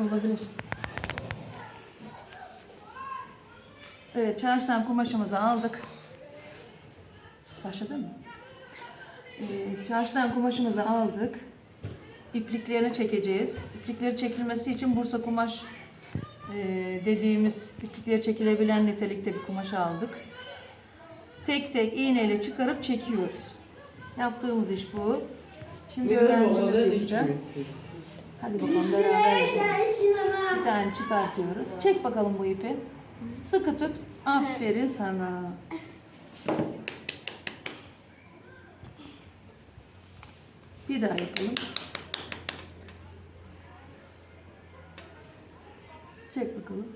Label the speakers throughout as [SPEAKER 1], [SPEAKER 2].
[SPEAKER 1] Olabilir. Evet, çarşıdan kumaşımızı aldık. Başladı mı? Ee, çarşıdan kumaşımızı aldık. İpliklerini çekeceğiz. İplikleri çekilmesi için Bursa kumaş e, dediğimiz iplikleri çekilebilen nitelikte bir kumaş aldık. Tek tek iğneyle çıkarıp çekiyoruz. Yaptığımız iş bu. Şimdi öğrencimiz yapacak. Hadi bakalım beraber yapalım. Bir tane çıkartıyoruz. Çek bakalım bu ipi. Sıkı tut. Aferin sana. Bir daha yapalım. Çek bakalım.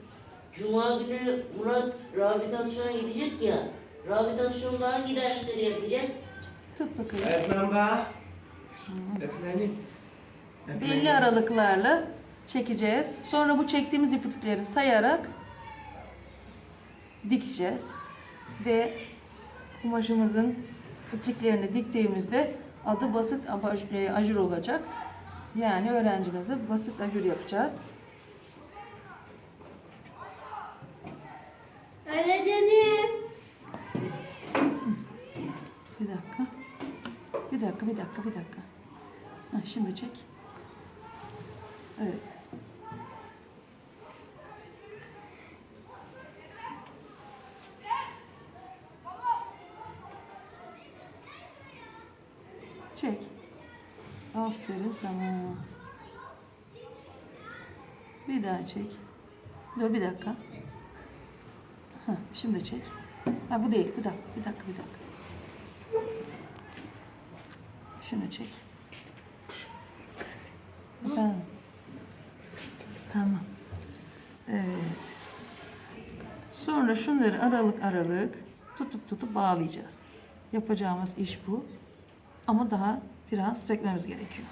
[SPEAKER 2] Cuma günü Murat rehabilitasyona gidecek ya. Rehabilitasyonda hangi dersleri yapacak?
[SPEAKER 1] Tut bakalım.
[SPEAKER 3] Öğretmen bak. Öğretmenim.
[SPEAKER 1] Belli aralıklarla çekeceğiz. Sonra bu çektiğimiz iplikleri sayarak dikeceğiz. Ve kumaşımızın ipliklerini diktiğimizde adı basit e, ajur olacak. Yani öğrencimizde basit ajur yapacağız.
[SPEAKER 4] Öğretmenim.
[SPEAKER 1] Bir dakika. Bir dakika, bir dakika, bir dakika. Ha, şimdi çek. Evet. Çek. Aferin sana. Bir daha çek. Dur bir dakika. Ha, şimdi çek. Ha bu değil. Bir dakika, bir dakika, bir dakika. Şunu çek. Efendim. Tamam. Evet. Sonra şunları aralık aralık tutup tutup bağlayacağız. Yapacağımız iş bu. Ama daha biraz sökmemiz gerekiyor.